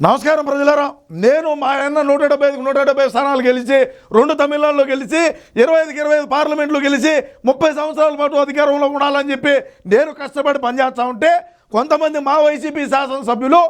నమస్కారం ప్రజలారా. నేను మా అన్న నూట డెబ్బై ఐదుకు నూట డెబ్బై స్థానాలు గెలిచి రెండు తమిళనాడులో గెలిచి ఇరవై ఐదుకి ఇరవై ఐదు పార్లమెంట్లో గెలిచి ముప్పై సంవత్సరాల పాటు అధికారంలో ఉండాలని చెప్పి నేను కష్టపడి పనిచేస్తా ఉంటే కొంతమంది మా వైసీపీ శాసనసభ్యులు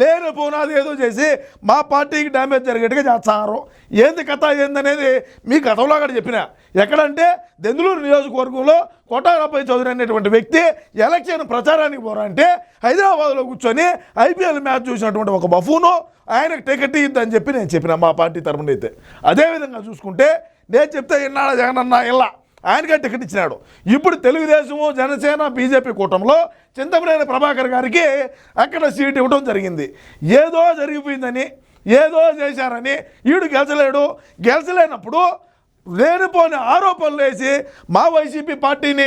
లేని పునాది ఏదో చేసి మా పార్టీకి డ్యామేజ్ జరిగేట్టుగా చేస్తారు. ఏంది కథ ఏందనేది మీ గతంలో అక్కడ చెప్పిన. ఎక్కడంటే దెందులూరు నియోజకవర్గంలో కొట్టారపై చౌదరి అనేటువంటి వ్యక్తి ఎలక్షన్ ప్రచారానికి పోరంటే హైదరాబాద్లో కూర్చొని ఐపీఎల్ మ్యాచ్ చూసినటువంటి ఒక బఫూను ఆయనకు టికెట్ ఇద్దని చెప్పి నేను చెప్పిన మా పార్టీ తరపునైతే అయితే. అదేవిధంగా చూసుకుంటే నేను చెప్తే ఇన్నాళ్ళ జగనన్న ఇలా ఆయనకే టికెట్ ఇచ్చినాడు. ఇప్పుడు తెలుగుదేశము జనసేన బీజేపీ కూటమిలో చింతమనేని ప్రభాకర్ గారికి అక్కడ సీట్ ఇవ్వడం జరిగింది. ఏదో జరిగిపోయిందని ఏదో చేశారని ఈడు గెలిచలేడు. గెలిచలేనప్పుడు లేనిపోని ఆరోపణలు వేసి మా వైసీపీ పార్టీని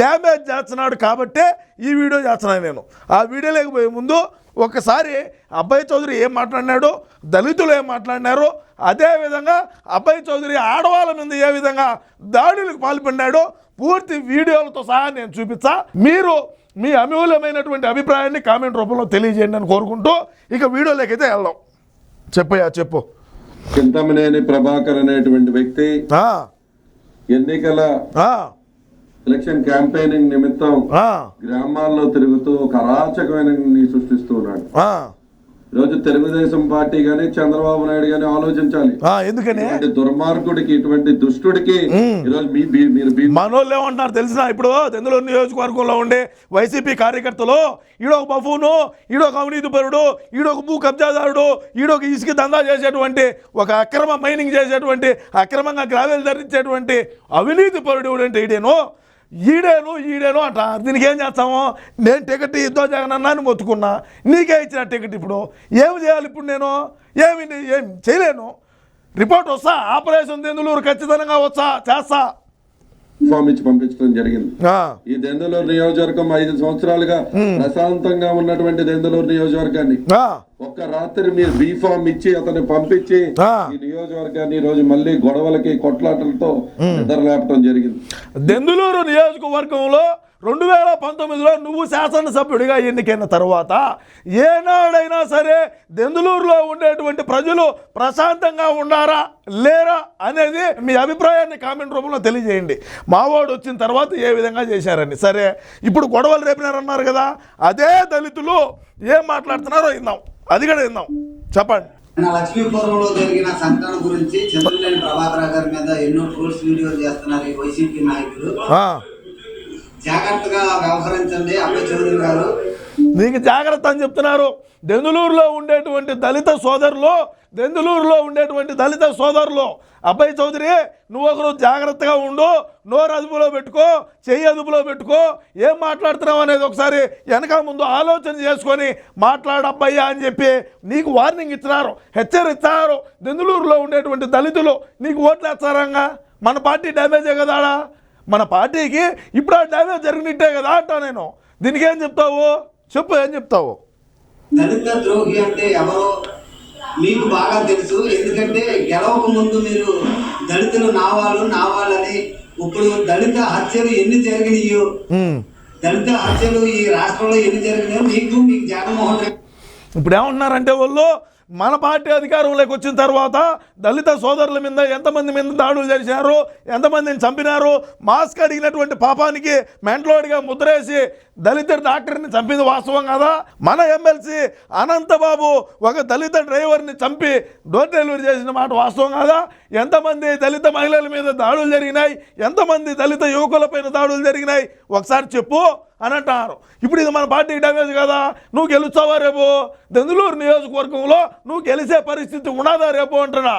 డ్యామేజ్ చేస్తున్నాడు కాబట్టే ఈ వీడియో చేస్తున్నాను నేను. ఆ వీడియో లేకపోయే ముందు ఒకసారి అబ్బాయి చౌదరి ఏం మాట్లాడినాడు దళితులు ఏం మాట్లాడినారు అదేవిధంగా అబ్బాయి చౌదరి ఆడవాళ్ళ మీద ఏ విధంగా దాడులకు పాల్పడినాడో పూర్తి వీడియోలతో సహా నేను చూపించా మీరు మీ అమూల్యమైనటువంటి అభిప్రాయాన్ని కామెంట్ రూపంలో తెలియజేయండి అని కోరుకుంటూ ఇక వీడియోలోకైతే వెళ్దాం. చెప్పయ్యా చెప్పు. చింతమనేని ప్రభాకర్ అనేటువంటి వ్యక్తి ఎన్నికల ఎలక్షన్ క్యాంపెయినింగ్ నిమిత్తం గ్రామాల్లో తిరుగుతూ ఒక అరాచకమైన సృష్టిస్తూ ఉన్నాడు ఆ, ఈరోజు తెలుగుదేశం పార్టీ గాని చంద్రబాబు నాయుడు గాని ఆలోచించాలి. ఎందుకని? దుర్మార్గుడికి ఇటువంటి దుష్టుడికి ఈరోజు మీరు మనోళ్ళు ఏమంటున్నారు తెలిసిన ఇప్పుడు దెందులూరు నియోజకవర్గంలో ఉండే వైసీపీ కార్యకర్తలు ఈడొక బఫూను ఈడొక అవినీతిపరుడు ఈడొక భూ కబ్జాదారుడు ఈడొక ఇసుక దందా చేసేటువంటి ఒక అక్రమ మైనింగ్ చేసేటువంటి అక్రమంగా గ్రావెల్ ధరించేటువంటి అవినీతి పరుడు అంటే ఈడేను? ఈడేను ఈడేను అంట. దీనికి ఏం చేస్తాము? నేను టికెట్ ఇద్దో జగనన్నా అని మొత్తుకున్నా. నీకే ఇచ్చిన టికెట్ ఇప్పుడు. ఏమి చేయాలి ఇప్పుడు నేను? ఏమి ఏం చేయలేను. రిపోర్ట్ వస్తా? ఆపరేషన్ దెందులూరు ఖచ్చితంగా వస్తా. చేస్తా. ఫామ్ ఇచ్చి పంపించడం జరిగింది. ఈ దెందులూరు నియోజకవర్గం ఐదు సంవత్సరాలుగా ప్రశాంతంగా ఉన్నటువంటి దెందులూరు నియోజకవర్గాన్ని ఒక్క రాత్రి మీరు బీ ఫామ్ ఇచ్చి అతన్ని పంపించి. ఈ నియోజకవర్గాన్ని ఈ రోజు మళ్ళీ గొడవలకి కొట్లాటలతో నిద్రలేపడం జరిగింది. దెందులూరు నియోజకవర్గంలో రెండు వేల పంతొమ్మిదిలో నువ్వు శాసనసభ్యుడిగా ఎన్నికైన తర్వాత ఏనాడైనా సరే దెందులూరులో ఉండేటువంటి ప్రజలు ప్రశాంతంగా ఉండారా లేరా అనేది మీ అభిప్రాయాన్ని కామెంట్ రూపంలో తెలియజేయండి. మావాడు వచ్చిన తర్వాత ఏ విధంగా చేశారని. సరే ఇప్పుడు గొడవలు రేపినారన్నారు కదా అదే దళితులు ఏం మాట్లాడుతున్నారో విందాం. అది కూడా విందాం. చెప్పండి. లక్ష్మీపురంలో జరిగిన సంఘటన గురించి చంద్రలేని ప్రభాకర్ గారి మీద ఎన్నో ట్రోల్స్ వీడియోలు చేస్తున్నారు ఈ వైసీపీ నాయకులు. జాగ్రత్తగా వ్యవహరించండి. గారు. నీకు జాగ్రత్త అని చెప్తున్నారు. దెందులూరులో ఉండేటువంటి దళిత సోదరులు దెందులూరులో ఉండేటువంటి దళిత సోదరులు అబ్బాయి చౌదరి నువ్వు ఒకరు జాగ్రత్తగా ఉండు నోరు అదుపులో పెట్టుకో చెయ్యి అదుపులో పెట్టుకో ఏం మాట్లాడుతున్నావు అనేది ఒకసారి వెనక ముందు ఆలోచన చేసుకొని మాట్లాడబ్బయ్యా అని చెప్పి నీకు వార్నింగ్ ఇచ్చినారు హెచ్చరిస్తున్నారు దెందులూరులో ఉండేటువంటి దళితులు నీకు ఓట్లు వేస్తారంగా మన పార్టీ డ్యామేజే కదా మన పార్టీకి ఇప్పుడు ఆ డ్యామేజ్ జరిగినట్టే కదా అంటా నేను. దీనికి ఏం చెప్తావు? చెప్పు ఏం చెప్తావు? ద్రోహి అంటే ఎవరో మీకు బాగా తెలుసు. ఎందుకంటే గెలవక ముందు మీరు దళితులు నావాలు నావాలని ఇప్పుడు దళిత హత్యలు ఎన్ని జరిగినాయో. దళిత హత్యలు ఈ రాష్ట్రంలో ఎన్ని జరిగినాయో మీకు మీకు జగన్మోహన్ రెడ్డి ఇప్పుడు ఏమంటున్నారంటే వాళ్ళు? మన పార్టీ అధికారంలోకి వచ్చిన తర్వాత దళిత సోదరుల మీద ఎంతమంది మీద దాడులు చేశారు ఎంతమందిని చంపినారు మాస్క్ అడిగినటువంటి పాపానికి మెంట్లోడిగా ముద్రేసి దళిత డాక్టర్ని చంపింది వాస్తవం కదా? మన ఎమ్మెల్సీ అనంతబాబు ఒక దళిత డ్రైవర్ని చంపి డోర్ డెలివరీ చేసిన మాట వాస్తవం కదా? ఎంతమంది దళిత మహిళల మీద దాడులు జరిగినాయి? ఎంతమంది దళిత యువకులపైన దాడులు జరిగినాయి? ఒకసారి చెప్పు. అని అంటున్నారు ఇప్పుడు ఇది మన పార్టీకి డ్యామేజ్ కదా నువ్వు గెలుస్తావా రేపు? దెందులూరు నియోజకవర్గంలో నువ్వు గెలిచే పరిస్థితి ఉన్నదా రేపు అంటున్నా.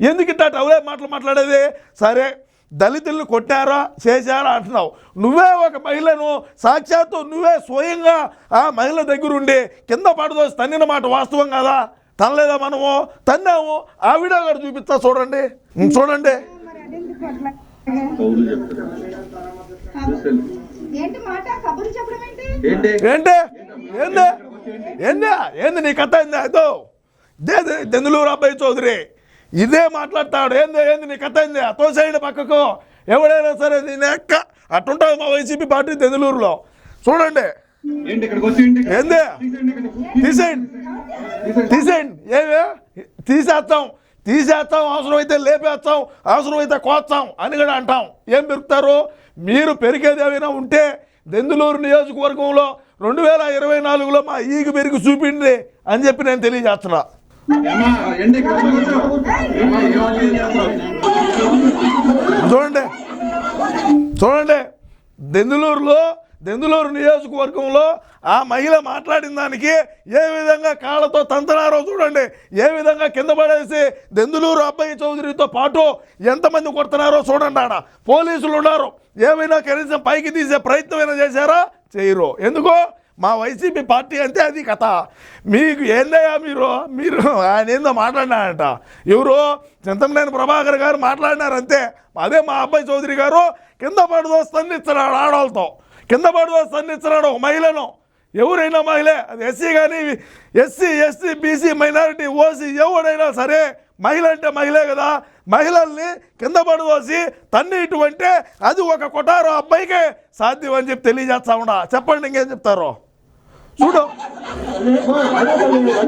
ఎందుకు ఇట్లా అవలే మాటలు మాట్లాడేది? సరే దళితులను కొట్టారా చేశారా అంటున్నావు. నువ్వే ఒక మహిళను సాక్షాత్తు నువ్వే స్వయంగా ఆ మహిళ దగ్గరుండి కింద పడదోసి తన్నిన మాట వాస్తవం కదా. తనలేదా మనము? తన్నాము. ఆ వీడియో కూడా చూపిస్తా చూడండి. చూడండి. ఏంటి మాట? కబుర్లు చెప్పడం ఏంటి? ఏంటి? ఏంటి? ఏంది? ఏంది? ఏంది నీ కథ ఏంది? అదో. ఇదే దెందులూరు అబ్బాయి చౌదరి. ఇదే మాట్లాడతాడు. ఏంది? ఏంది నీ కథ ఏంది? అతో సైడ్ పక్కకు. ఎవడైనా సరే నేను ఎక్క అట్టుంటుంది మా వైసీపీ పార్టీ దెందులూరులో. చూడండి? ఏంది? తీసేయండి. తీసేయండి. ఏమే? తీసేస్తాం. తీసేస్తాం అవసరమైతే లేపేస్తాం అవసరమైతే కోస్తాం అని కూడా అంటాం. ఏం పెరుగుతారు? మీరు పెరిగేది ఏమైనా ఉంటే దెందులూరు నియోజకవర్గంలో రెండు వేల ఇరవై నాలుగులో మా ఈగ పెరిగి చూపిండి అని చెప్పి నేను తెలియజేస్తున్నా. చూడండి. చూడండి. దెందులూరులో దెందులూరు నియోజకవర్గంలో ఆ మహిళ మాట్లాడిన దానికి ఏ విధంగా కాళ్ళతో తంతనారో చూడండి ఏ విధంగా కింద పడేసి దెందులూరు అబ్బాయి చౌదరితో పాటు ఎంతమంది కొడుతున్నారో చూడండి ఆడ. పోలీసులు ఉన్నారు. ఏమైనా కనీసం పైకి తీసే ప్రయత్నం అయినా చేశారా? చేయరు. ఎందుకు? మా వైసీపీ పార్టీ అంటే అది కథ. మీకు ఏందయ్యా మీరు? మీరు ఆయన ఏందో మాట్లాడినారంట ఎవరు చింతమనేని ప్రభాకర్ గారు మాట్లాడినారంతే. అదే మా అబ్బాయి చౌదరి గారు కింద పడుదో స్తంభిస్తున్నాడు ఆడవాళ్ళతో. కింద పడుదో స్తంభిస్తున్నాడు ఒక మహిళను. ఎవరైనా మహిళే అది ఎస్సీ కానీ SC SC BC minority OC ఎవడైనా సరే మహిళ అంటే మహిళే కదా. మహిళల్ని కింద పడదోసి తన్నిటువంటి అది ఒక కొటారు అబ్బాయికే సాధ్యం అని చెప్పి తెలియజేస్తా ఉండా చెప్పండి ఇంకేం చెప్తారో? చూడు.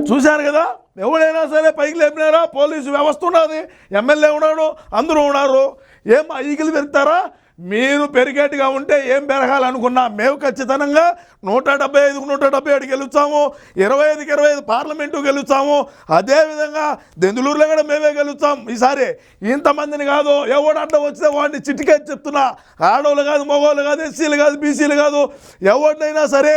చూశారు కదా? ఎవడైనా సరే పైకి లేపినారా? పోలీసు వ్యవస్థ ఉన్నది. ఎమ్మెల్యే ఉన్నాడు అందరూ ఉన్నారు. ఏం ఈగిలు పెడతారా మీరు పెరిగేట్టుగా ఉంటే ఏం పెరగాలనుకున్నా మేము ఖచ్చితంగా నూట డెబ్బై ఐదుకు నూట డెబ్బై ఏడు గెలుస్తాము ఇరవై ఐదుకి ఇరవై ఐదు పార్లమెంటు గెలుస్తాము అదేవిధంగా దెందులూరులో కూడా మేమే గెలుస్తాం. ఈసారి ఇంతమందిని కాదు ఎవడు అడ్డం వచ్చితే వాడిని చిటికే చెప్తున్నా. ఆడవాళ్ళు కాదు మగవాళ్ళు కాదు ఎస్సీలు కాదు బీసీలు కాదు ఎవరినైనా సరే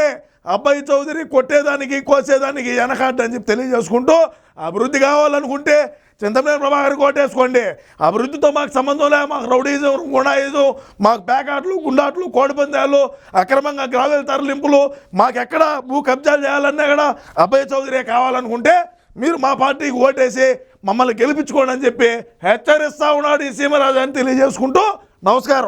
అబ్బాయి చౌదరి కొట్టేదానికి కోసేదానికి వెనకాడ్డని చెప్పి తెలియజేసుకుంటూ అభివృద్ధి కావాలనుకుంటే చింతమనేని ప్రభాకర్ కోటేసుకోండి. అభివృద్ధితో మాకు సంబంధం లే మాకు రౌడీజం గుండాయిజం మాకు పేకాట్లు గుండాట్లు కోడిపందాలు అక్రమంగా గ్రావెల తరలింపులు మాకెక్కడ భూ కబ్జాలు చేయాలన్నా కూడా అభయ చౌదరి కావాలనుకుంటే మీరు మా పార్టీకి ఓటేసి మమ్మల్ని గెలిపించుకోండి అని చెప్పి హెచ్చరిస్తా ఉన్నాడు ఈ సీమరాజు అని తెలియజేసుకుంటూ నమస్కారం.